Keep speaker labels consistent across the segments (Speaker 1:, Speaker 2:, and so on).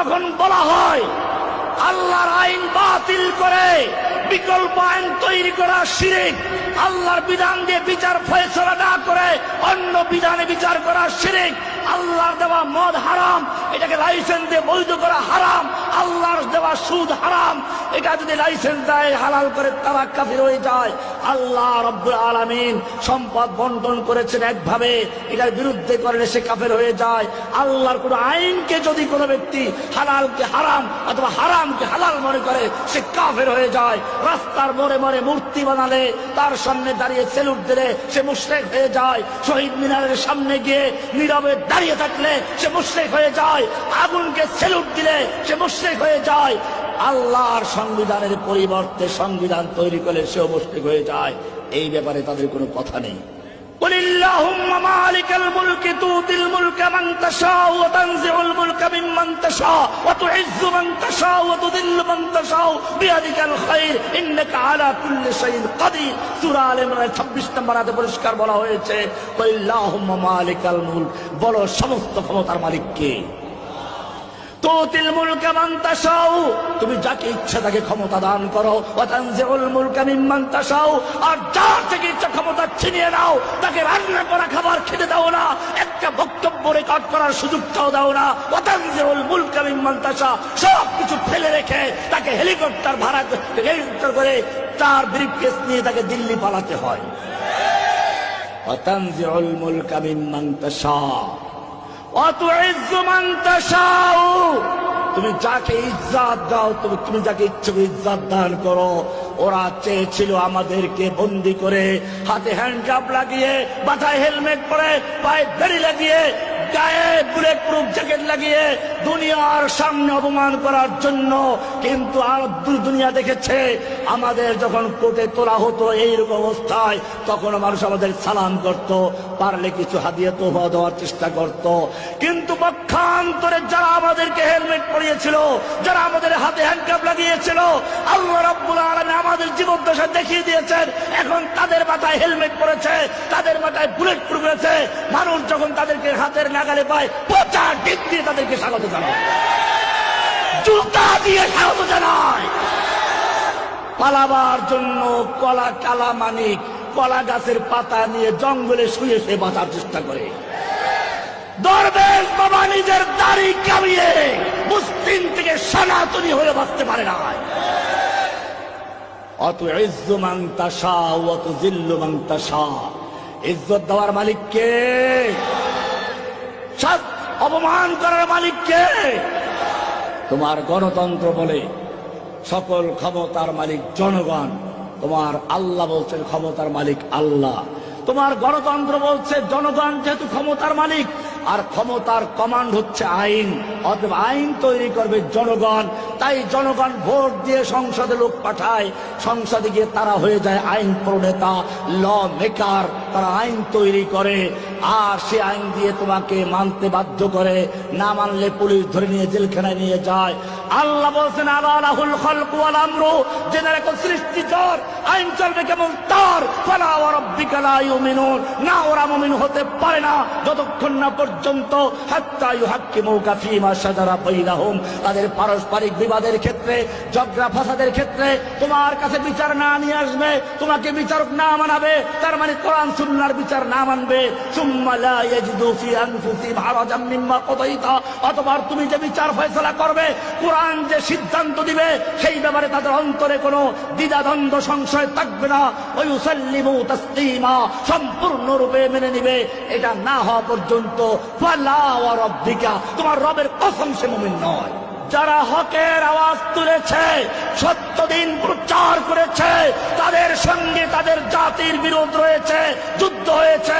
Speaker 1: যখন বলা হয়, আল্লাহর আইন বাতিল করে, বিকল্প আইন তৈরি করা শিরিক, আল্লাহর বিধান দিয়ে বিচার ফয়সলা বিধানে বিচার করা শিরিক, আল্লাহর দেওয়া মদ হারাম, এটাকে লাইসেন্স দিয়ে বৈধ করা হারাম, আল্লাহর দেওয়া সুদ হারাম, এটা যদি লাইসেন্স দেয়, হালাল করে তারা কাফির হয়ে যায়। আল্লাহ রব্বুল আলামিন সম্পদ বন্টন করেছেন একভাবে, এটার বিরুদ্ধে করলে সে কাফের হয়ে যায়। আল্লাহর কোন আইনকে যদি কোনো ব্যক্তি হালালকে হারাম অথবা হারামকে হালাল মনে করে, সে কাফের হয়ে যায়। রাস্তার মোড়ে মোড়ে মূর্তি বানালে, তার সামনে দাঁড়িয়ে সেলুট দিলে, সে মুশরেক হয়ে যায়। শহীদ মিনারের সামনে গিয়ে নীরবে দাঁড়িয়ে থাকলে সে মুশ্রেক হয়ে যায়, আগুনকে সেলুট দিলে সে মুশ্রেক হয়ে যায়। আল্লাহর সংবিধানের পরিবর্তে সংবিধান তৈরি করলে সেও মুশ্রেক হয়ে যায়। এই ব্যাপারে তাদের কোনো কথা নেই। قل اللهم مالك الملك تؤتي الملك من تشاء وتنزع الملك ممن تشاء وتعز من تشاء وتذل من تشاء بيدك الخير انك على كل شيء قدير সূরা আলে ইমরানের 26 নম্বর আয়াতে পরিষ্কার বলা হয়েছে قل اللهم مالك الملك বলো সমস্ত ক্ষমতার মালিক কে তুতিল মুলকা মান তাশাউ। তুমি যাকে ইচ্ছা তাকে ক্ষমতা দান করো। ওয়া তানজিউল মুলকা মিম্মান আর যার থেকে ইচ্ছা ক্ষমতা ছিনিয়ে নাও, তাকে রান্না করা খাবার খেতে দাও না। একটা বক্তব্য রেকর্ড করার সুযোগটাও দাও না। ওয়া তানজিউল মুলকা মিম্মান তাশা। সব কিছু ফেলে রেখে তাকে হেলিকপ্টার ভাড়া হেলিকপ্টার করে তার ব্রিফকেস নিয়ে তাকে দিল্লি পালাতে হয়। ওয়া তানজিউল মুলকা মিম্মান তুমি যাকে ইজ্জাত দাও, তুমি তুমি যাকে ইচ্ছে ইজ্জাত দান করো। ওরা চেয়েছিল আমাদেরকে বন্দি করে, হাতে হ্যান্ড লাগিয়ে, মাথায় হেলমেট পরে, পায়ে বেড়ি লাগিয়ে গায়ে বুলেট প্রুফ জ্যাকেট লাগিয়ে দুনিয়ার সামনে অপমান করার জন্য কিন্তু আর দু- দুনিয়া দেখেছে, আমাদের যখন কোর্টে তোলা হতো এইরকম অবস্থায়, তখন মানুষ আমাদের সালাম করত, পারলে কিছু হাদিয়ে তোফা দেওয়ার চেষ্টা করত। কিন্তু পক্ষান্তরে যারা আমাদেরকে হেলমেট পরিয়েছিল, যারা আমাদের হাতে হ্যান্ডকাপ লাগিয়েছিল, আল্লাহ রাব্বুল আলামিন আমাদের জীবদ্দশা দেখিয়ে দিয়েছেন। এখন তাদের মাথায় হেলমেট পড়েছে, তাদের মাথায় বুলেট প্রুফ রয়েছে। মানুষ যখন তাদেরকে হাতের নাগালে পায় পচা ডিপ দিয়ে তাদেরকে স্বাগত জানায়। জুতা দিয়ে স্বাগত জানায়। পালাবার জন্য কলা কালা মানিক, কলা গাছের পাতা নিয়ে জঙ্গলে শুয়ে শুয়ে বাঁচার চেষ্টা করে। দরবেশ বাবা নিজের দাড়ি কামিয়ে মুসলিম থেকে সনাতনী হয়ে বাঁচতে পারে না। অত ইজ্জু মাংতাসা অত জিল্লু মাংতাসা ইজ্জত দেওয়ার মালিক কে? অপমান করার মালিককে তোমার গণতন্ত্র বলে সকল ক্ষমতার মালিক জনগণ, তোমার আল্লাহ বলছেন ক্ষমতার মালিক আল্লাহ। তোমার গণতন্ত্র বলছে জনগণ যেহেতু ক্ষমতার মালিক, আর ক্ষমতার কমান্ড হচ্ছে আইন। অতএব আইন তৈরি করবে জনগণ, তাই জনগণ ভোট দিয়ে সংসদে লোক পাঠায়। সংসদে গিয়ে তারা হয়ে যায় আইন প্রণেতা, ল মেকার, তারা আইন তৈরি করে। আর সে আইন দিয়ে তোমাকে মানতে বাধ্য করে, না মানলে পুলিশ ধরে নিয়ে জেলখানায় নিয়ে যায়। আল্লাহ বলছেন, আল্লাহুল খলকু আল আমরু। জেনে রেখো সৃষ্টিকর আইন চলবে কেমন তার। ইউমিনুন। না ওরা মুমিন হতে পারে না যতক্ষণ না পর্যন্ত হাত্তা শাজারা বাইনাহুম। তাদের পারস্পরিক বিবাদের ক্ষেত্রে, ঝগড়া ফাসাদের ক্ষেত্রে তোমার কাছে বিচার না নিয়ে আসবে, তোমাকে বিচারক না মানাবে, তার মানে কোরআন সুন্নাহর বিচার না মানবে। সুম্মা লা ইয়াজিদু ফি আনফুসিহিম হারাজাম মিম্মা কদাইতা। অথবা তুমি যে বিচার ফয়সালা করবে, কোরআন যে সিদ্ধান্ত দিবে, সেই ব্যাপারে তাদের অন্তরে কোনো দ্বিধাদ্বন্দ্ব সংশয় থাকবে না। ওই উসাল্লিমু তাসলিমা, সম্পূর্ণরূপে মেনে নিবে। এটা না হওয়া পর্যন্ত ফালা তোমার রবের কসম সে মুমিন নয়। যারা হকের আওয়াজ তুলেছে সত্য দিন প্রচার করেছে, তাদের সঙ্গে তাদের জাতির বিরোধ রয়েছে, যুদ্ধ হয়েছে,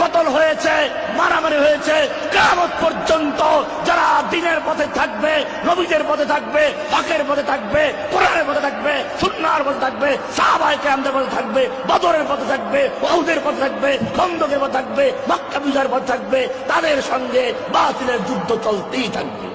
Speaker 1: কতল হয়েছে, মারামারি হয়েছে কেমন পর্যন্ত যারা দিনের পথে থাকবে, নবীদের পথে থাকবে হকের পথে থাকবে কোরআনের পথে থাকবে সাহাবাই কেমদের পথে থাকবে, বদরের পথে থাকবে, ওহুদের পথে থাকবে, খন্দকের পথে থাকবে, মক্কা বিজয়ের পথে থাকবে, তাদের সঙ্গে বাতিলের যুদ্ধ চলতেই থাকবে।